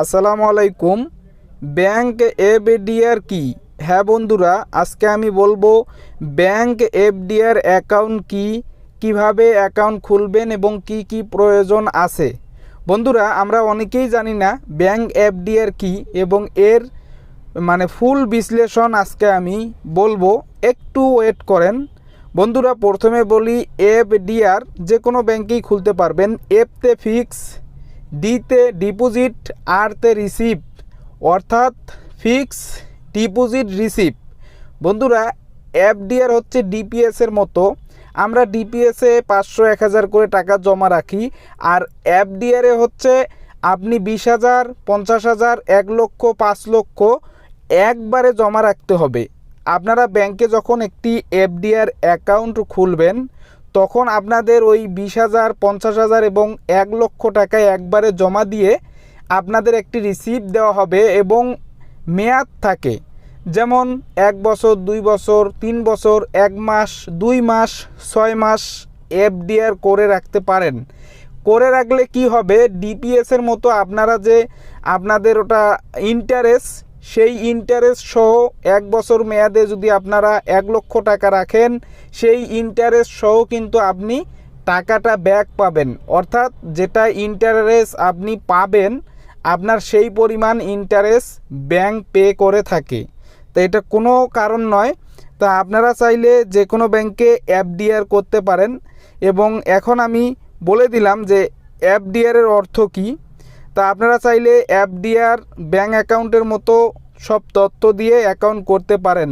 আসসালামু আলাইকুম। Bank FDR কি? হ্যাঁ বন্ধুরা, আজকে আমি বলব ব্যাংক এফডিআর অ্যাকাউন্ট কি, কীভাবে অ্যাকাউন্ট খুলবেন এবং কি কি প্রয়োজন আছে। বন্ধুরা, আমরা অনেকেই জানি না ব্যাংক এফডিআর কি এবং এর মানে ফুল বিশ্লেষণ আজকে আমি বলব। একটু ওয়েট করেন। বন্ধুরা, প্রথমে বলি এফডিআর, যে কোনো ব্যাংকেই খুলতে পারবেন। এফতে ফিক্স ডিতে ডিপোজিট আরতে রিসিভ, অর্থাৎ ফিক্স ডিপোজিট রিসিভ। বন্ধুরা, এফডিআর হচ্ছে ডিপিএসের মতো। আমরা ডিপিএসে পাঁচশো এক হাজার করে টাকা জমা রাখি, আর এফডিআরে হচ্ছে আপনি বিশ হাজার, পঞ্চাশ হাজার, এক লক্ষ, পাঁচ লক্ষ একবারে জমা রাখতে হবে। আপনারা ব্যাংকে যখন একটি এফডিআর অ্যাকাউন্ট খুলবেন তখন আপনাদের ওই বিশ হাজার, পঞ্চাশ হাজার এবং এক লক্ষ টাকায় একবারে জমা দিয়ে আপনাদের একটি রিসিপ্ট দেওয়া হবে এবং মেয়াদ থাকে। যেমন এক বছর, দুই বছর, তিন বছর, এক মাস, দুই মাস, ছয় মাস এফডিআর করে রাখতে পারেন। করে রাখলে কি হবে? ডিপিএসের মতো আপনারা যে আপনাদের ওটা ইন্টারেস্ট সেই ইন্টারেস্ট সহ এক বছর মেয়াদে যদি আপনারা এক লক্ষ টাকা রাখেন, সেই ইন্টারেস্ট সহ কিন্তু আপনি টাকাটা ব্যাক পাবেন। অর্থাৎ যেটা ইন্টারেস্ট আপনি পাবেন, আপনার সেই পরিমাণ ইন্টারেস্ট ব্যাংক পে করে থাকে। তো এটা কোনো কারণ নয়। তা আপনারা চাইলে যে কোনো ব্যাংকে এফডিআর করতে পারেন। এবং এখন আমি বলে দিলাম যে এফডিআর এর অর্থ কী। তা আপনারা চাইলে এফডিআর ব্যাঙ্ক অ্যাকাউন্টের মতো সব তথ্য দিয়ে অ্যাকাউন্ট করতে পারেন।